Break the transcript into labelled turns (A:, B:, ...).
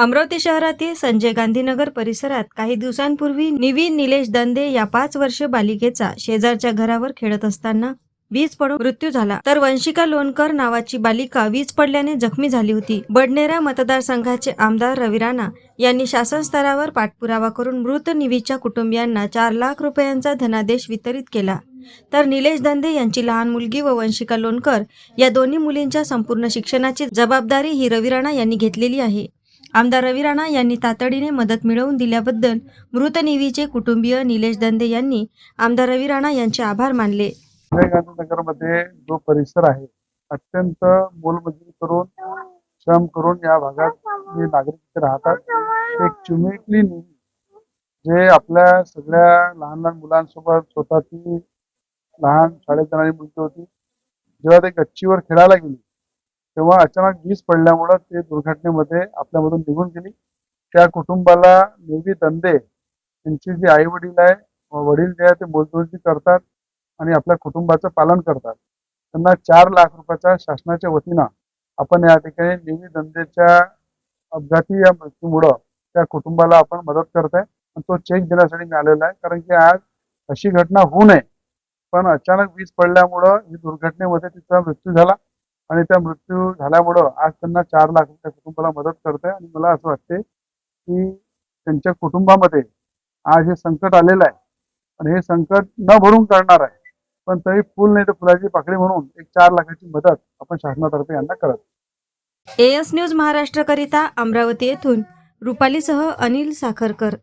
A: अमरावती शहरातील संजय गांधीनगर परिसरात काही दिवसांपूर्वी निवी निलेश दंदे या पाच वर्ष बालिकेचा शेजारच्या घरावर खेळत असताना वीज पडून मृत्यू झाला. तर वंशिका लोणकर नावाची बालिका वीज पडल्याने जखमी झाली होती. बडनेरा मतदारसंघाचे आमदार रवी राणा यांनी शासन स्तरावर पाठपुरावा करून मृत निवीच्या कुटुंबियांना चार लाख रुपयांचा धनादेश वितरित केला. तर निलेश दंदे यांची लहान मुलगी व वंशिका लोणकर या दोन्ही मुलींच्या संपूर्ण शिक्षणाची जबाबदारी ही रवी राणा यांनी घेतलेली आहे. आमदार रवी राणा यांनी तातडीने मदत मिळवून दिल्याबद्दल मृत निवीचे कुटुंबीय निलेश दंदे यांनी आमदार रवी राणा यांचे आभार मानले.
B: संजय नगरमध्ये जो परिसर आहे अत्यंत मोलमजुरी करून श्रम करून या भागात जे नागरिक राहतात एक चिमिटली निधी जे आपल्या सगळ्या लहान लहान मुलांसोबत स्वतःची लहान शाळेत जाणारी मुलगी होती जेव्हा ते गच्चीवर खेळायला गेली तेव्हा अचानक वीज पडल्यामुळं ते दुर्घटनेमध्ये आपल्यामधून निघून गेली. त्या कुटुंबाला नेवी दंदे त्यांचे जी आई वडील आहे वडील जे आहे ते मोलमजुरी करतात आणि आपल्या कुटुंबाचं पालन करतात. त्यांना चार लाख रुपयाच्या शासनाच्या वतीनं आपण या ठिकाणी नेहमी धंद्याच्या अपघाती या मृत्यूमुळं त्या कुटुंबाला आपण मदत करतोय आणि तो चेक देण्यासाठी मिळालेला आहे. कारण की आज अशी घटना होऊ नये. पण अचानक वीज पडल्यामुळं ही दुर्घटनेमध्ये तिचा मृत्यू झाला. आणि त्या मृत्यू झाल्यामुळं आज त्यांना चार लाख रुपये कुटुंबाला मदत करताय आणि मला असं वाटते की त्यांच्या कुटुंबामध्ये आज हे संकट आलेलं आहे. आणि हे संकट न भरून काढणार आहे. पण तरी फुल नाही तर फुलाची पाकळी म्हणून एक चार लाखाची मदत आपण शासनातर्फे यांना करत
A: एएस न्यूज महाराष्ट्रकरिता अमरावती येथून रुपालीसह अनिल साखरकर.